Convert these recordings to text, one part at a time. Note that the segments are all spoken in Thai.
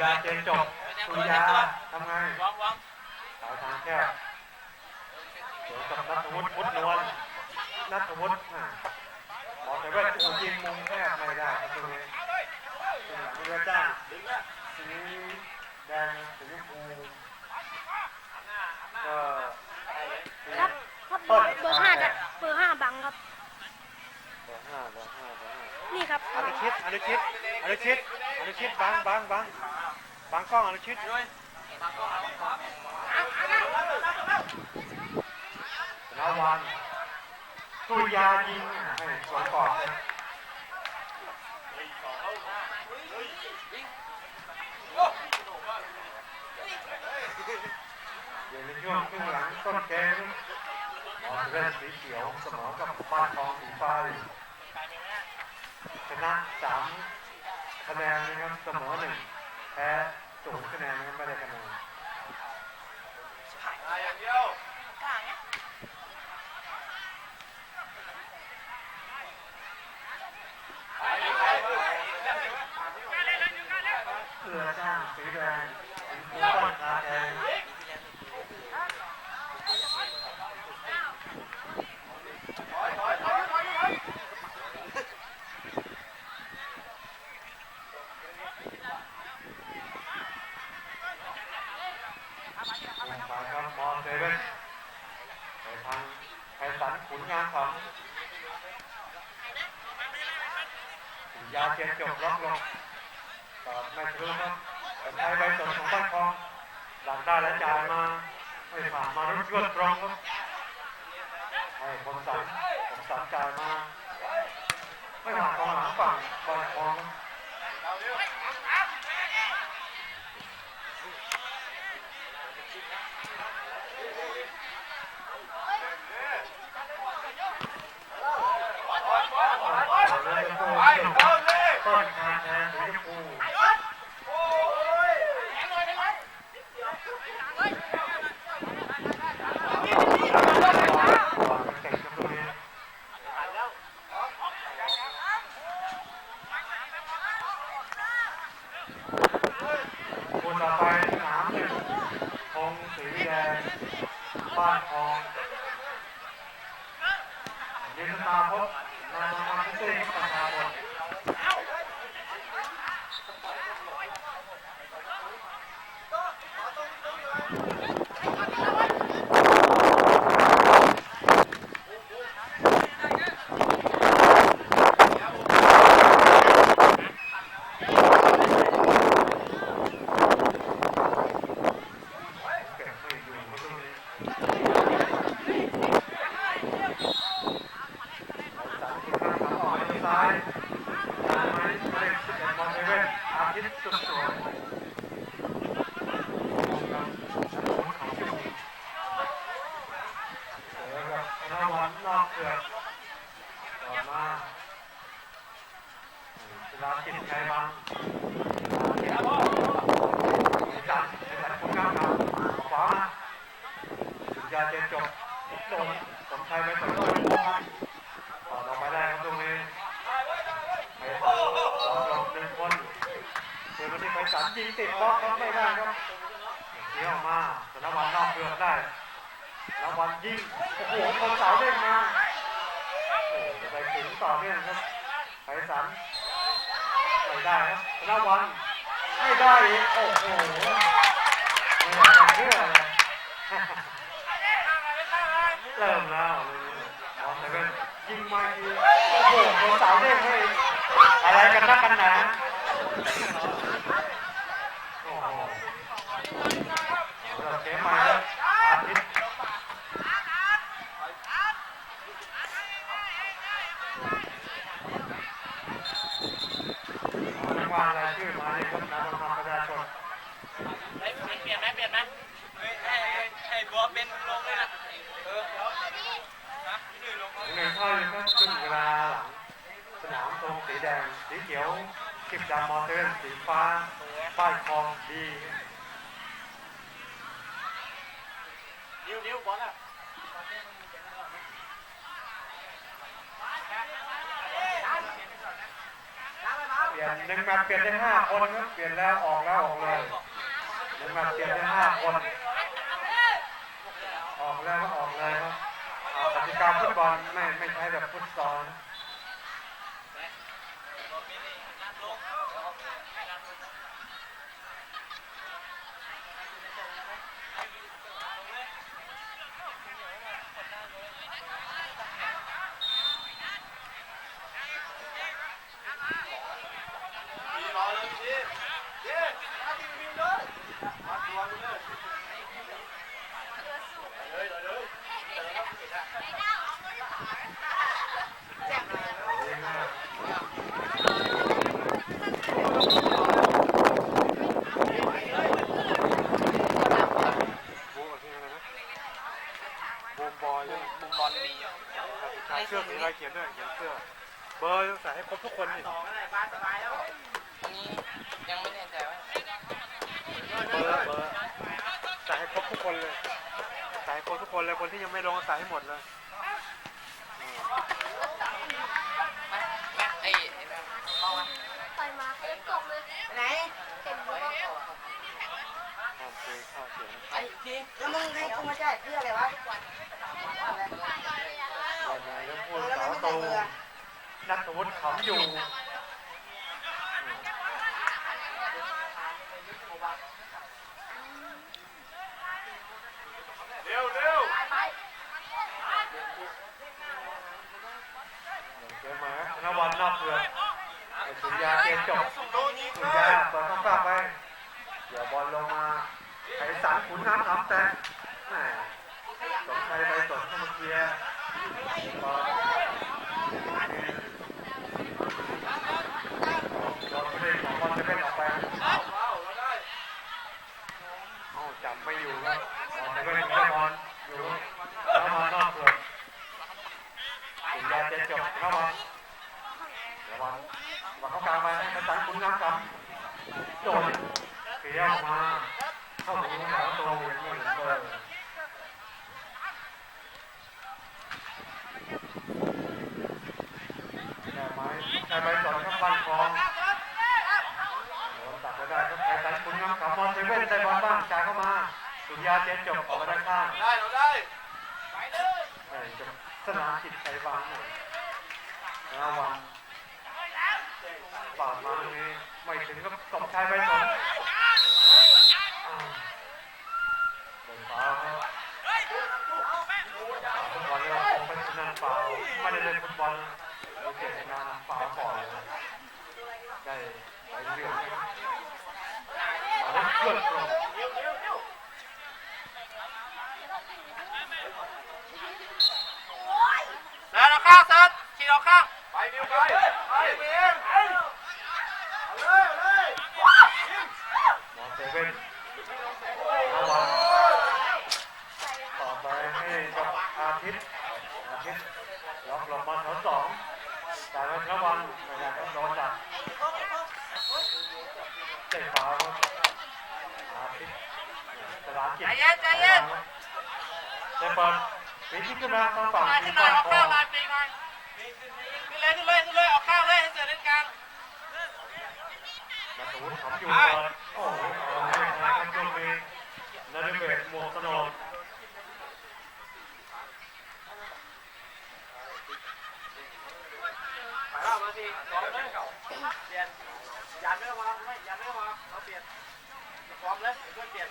ยาเจนจบสุริยาทำไงวางวางสายทางแคบเดี๋ยวกับนัทวุฒิพุทธนวลนัทวุฒิอะหมอแต่ว่าถูกยิงมุมแคบไม่ได้ตรงนี้สุริยาจ้าสีแดงสีชมพูก็ครับครับเบอร์เบอร์ห้าจะเบอร์ห้าบังครับเบอร์ห้าเบอร์ห้าเบอร์ห้านี่ครับอนุชิตอนุชิตอนุชิตอนุชิตบังบังบัง บังกล้องอนุชิตด้วยธนวันสุยายิงให้สวนก่อนนะอยู่ในช่วงครึ่งหลังต้นเกมหมอเล่นสีเขียวเสมอกับบ้านทองสีฟ้าอยู่ชนะสามคะแนนนะครับเสมอหนึ่ง แพ้ศูนย์คะแนนไม่ได้คะแนนอย่างเดียว เรือจ้างสีแดงสีฟ้าขาแดงลงไปครับมอเซเว่นไปทางไพศาลขุนงานของ ยาเทียนจบล็อกลงตอบไม่ทะลุครับใช้ใบสดของบ้านทองหลังได้และจ่ายมาไม่ผ่านมารุดยวดตรงครับให้ผมสันผมสันจ่ายมา ไม่ผ่านกองหลังฝั่งบ้านทองครับเอาเลยครับ ไปเอาเลย ต้นขาแทนสีชมพู โอ้ย ก่อนเก่งครับตรงนี้คนต่อไปสนามหนึ่งธงสีแดงบ้านทองยินตาพบนายมาพิเศษประชาชนเก็บไม่อยู่ครับตรงนี้สามสิบห้าสามออกไปซ้ายทางไม้ไม้สิบเอ็ดมองเซเว่นอาทิตย์สุดสวยครับชั้นบนเขาที่มีเสือกับธนวันนอกเกือกต่อมา ศิลาจิตไทยบางศิลาจิตจัดในสายผลงานครับขวาสุดยาเจนจบโดนสมชายไปต่อยต่อต่อไปได้ครับตรงนี้ไปต่อจบหนึ่งคนเดี๋ยววันนี้ไปสันยิงติดบล็อกครับไม่ได้ครับเสียออกมาธนวันนอกเกือกได้ธนวันยิงโอ้โหคนเสาเด้งมาโอ้โหไปถึงต่อเนื่องครับไปสัน ไม่ได้ครับธนวันไม่ได้โอ้โหไม่อยากจะเชื่อเลยเริ่มแล้วมองเซเว่นยิงมายิงโอ้โหโดนสาวเด้งให้อะไรกันนักกันหนาโอ้โหเราเกมมาแล้วอาทิตย์รางวัลรายชื่อมาเลยครับนายกประชาชน เปลี่ยนไหมเปลี่ยนไหมให้ให้บัวเป็นลงเลยนะเออนะพี่ หนุ่ยลงหนึ่งเท่าเลยครับครึ่งเวลาหลังสนามตรงสีแดง สีเขียวกิบดำมอเตอร์สีฟ้า ป้ายคลองดียิวนิ้วบอลอะเปลี่ยนหนึ่งมตช์เปลี่ยนได้ห้าคนครับเปลี่ยนแล้วออกแล้วออกเลยหนึ่งมตช์เปลี่ยนได้ห้าคน ออกแล้วก็ออกเลยครับอากติกาฟุตบอลไม่ไม่ใช้แบบฟุตซอลนะ มีรอเลยพี่เย้มาทีวีเลยมาตัวเลยเลยเลยเลย ดีมากบูมที่อะไรนะบูมบอย บุมบอลมี ใส่เสื้อสีอะไรเขียนด้วยเขียนเสื้อ เบอร์ต้องใส่ให้ครบทุกคนนี่ ต่อกันเลยบ้านสบายแล้วอันนี้ยังไม่แน่ใจว่า เบอร์เบอร์ใส่ให้ครบทุกคนเลยใส่ให้ครบทุกคนเลยคนที่ยังไม่ลงก็ใส่ให้หมดเลย ไอ้ไอ้แบบเข้ามา ต่อยมาเต็มกบเลย ไหน เต็มเลย โอเคเข้าเสียง ไอ้ที แล้วมึงให้กูมาจ่ายเพื่ออะไรวะ ลงมาแล้วพูดสาวตูนัทวุฒิขำอยู่ เร็วเร็วเดี๋ยวมาธนวันนอกเรือไอ้สุริยาเกมจบโดนยิงสุริยาเปิดต้องกลับไป เดี๋ยวบอลลงมาไอ้สันขุนน้ำทำแต่แหมสมชัยไปสดเข้ามาเคลียร์บอลบอลไม่ได้ของบอลจะเล่นออกไป ว้าวเราได้ เอ้าจับไม่อยู่ครับบอลจะเล่นไม่ได้บอลอยู่แล้วมานอกเรือสุริยาเกมจบเข้ามาระวังระวังเข้ากลางมาไอ้สันขุนน้ำทำโดนเคลียร์ออกมา เข้าถึงแถวตรงอย่างนี้เหมือนเดิมได้ไหมได้ไหมสอนครับบ้านคลองโดนตัดไปได้ครับไอ้สันคุณงามขับบอลเซเว่นได้บอลบ้างจ่ายเข้ามา สุริ ยาเจนจบออกมาด้านข้างได้เราได้ไอ้จะสนามจิตใจบางหน่อยระวังปาดมาตรงนี้ไม่ถึงกับชายไปสอนอ้าวเดินฟ้าบอลเนี่ยผมเป็นชนะเปล่าไม่ได้เล่นฟุตบอลเราเจตนาเปล่าก่อนได้ไปเรื่อยมาได้เพื่อนตรง เดินเอาข้างเซิร์ฟฉีดเอาข้างไปนิวไปไปเองเอาเลยเอาเลยมอเซเว่นต่อไปให้กับอาทิตย์อาทิตย์ล็อกลงมาแถวสองแต่ละระวังไม่อยากโดนจับเตะฟ้าอาทิตย์สลากิจใจเย็นใจเย็นเดี๋ยวเปิดวิธีขึ้นมาต้องฝั่งหน่อยทีขึ้นหน่บ้าอยนเอาคอข้างลาปีกหน่อยขึ้น เลยขึ้นเลยขึ้นเลยเอาข้างเลยให้เสือเล่นกลางนัทวุฒิทำอยู่ก่อนโอ้โหเอาไม่ได้ครับช่วงนี้นัทเบศหมวกสนองไปแล้วมาสิสองเลยเปลี่ยนยันไม่พอไม่ยันไม่พอเราเปลี่ยนพร้อมเลยเพื่อนเปลี่ยน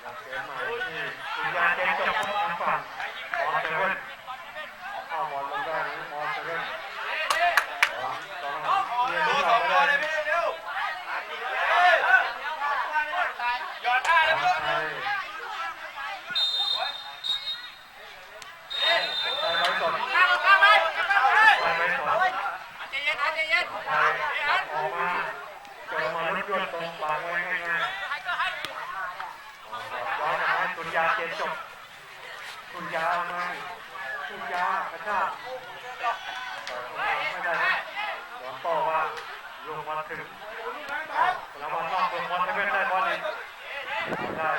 อยากเกมใหม่ที่สุริยาเกมจบทั้งฝั่งมอเซเว่น คุณยาไมคุณยาพระเจ้ากไม่ได้หลวงพ่อว่าลงมาถึงแล้วมันนอกลงมาไม่ได้บอลนี้ได้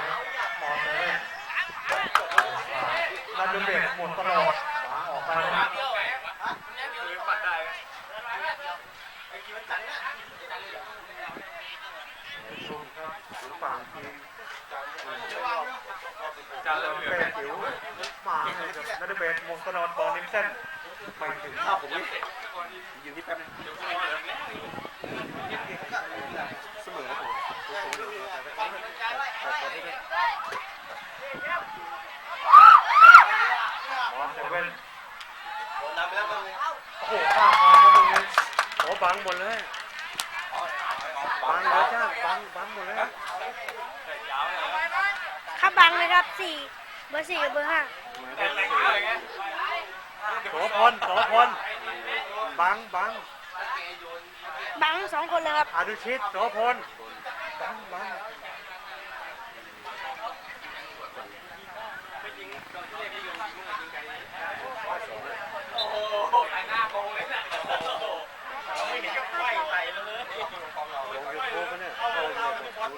หมอนเลยดันดูเบรกหมดตลอดออกไปฝั่งทีม จานเริ่มเหลือเป็นจิ๋วมาเลยครับนัดเบสมงคลนอนบอลนิมเส้นไม่ถึงข้าวผมนี่ยืนที่แป๊บนึงเสมอครับผมบอลเซเว่นผมนำไปแล้วมันโอ้โหข้ามมาครับตรงนี้โอ้บังหมดเลยบังเลยจ้าบังบังหมดเลย ครับบังเลยครับสี่เบอร์สี่กับเบอร์ห้าโสพลโสพลบังบังบังสองคนเลยครับอนุชิตโสพลบังบังโอ้โหใส่หน้าโกงเลยนะไม่เห็นก็ไฟใส่เลยลงยูทูบเนี่ยเขา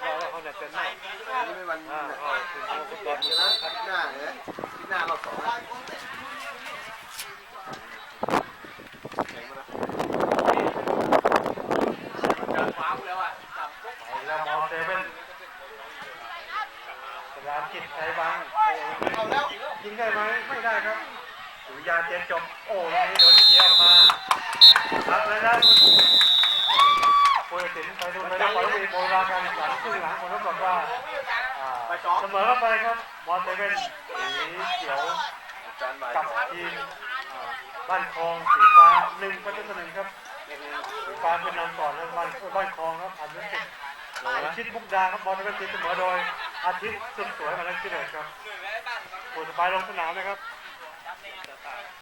เนี่ยดูเราว่าเขาเนี่ยเป็นมากนี่ไม่วันอ่านะเขาเป็นโมฟุตบอลอยู่นะนะที่หน้าเนี่ยที่หน้าเราสองแข่งมาแล้ว จับฟ้าแล้วอะจับปุ๊บ ไปแล้วมอเซเว่นสยามจิตไทยบัง เอาแล้ว ยิงได้ไหมไม่ได้ครับสุริยาเจนจบ โอ้ลูกนี้โดนเกี่ยวมารับแล้วนะผู้ตัดสินไปดูไปแล้วขอรับโบราณการหลังครึ่งหลังผมต้องบอกว่า อ่าเสมอเข้าไปครับมอเซเว่นสีเขียวจานบ่ายกับสองทีมอ่าบ้านคลองสีฟ้าหนึ่งประตูต่อหนึ่งครับสีฟ้าเป็นนำก่อนแล้วบ้านบ้านคลองครับอันนี้สิบอาทิตย์มุกดาครับบอลเป็นทีมเสมอโดย อาทิตย์สุดสวยมาแล้วที่เด็ดครับผู้สบายลงสนามนะครับ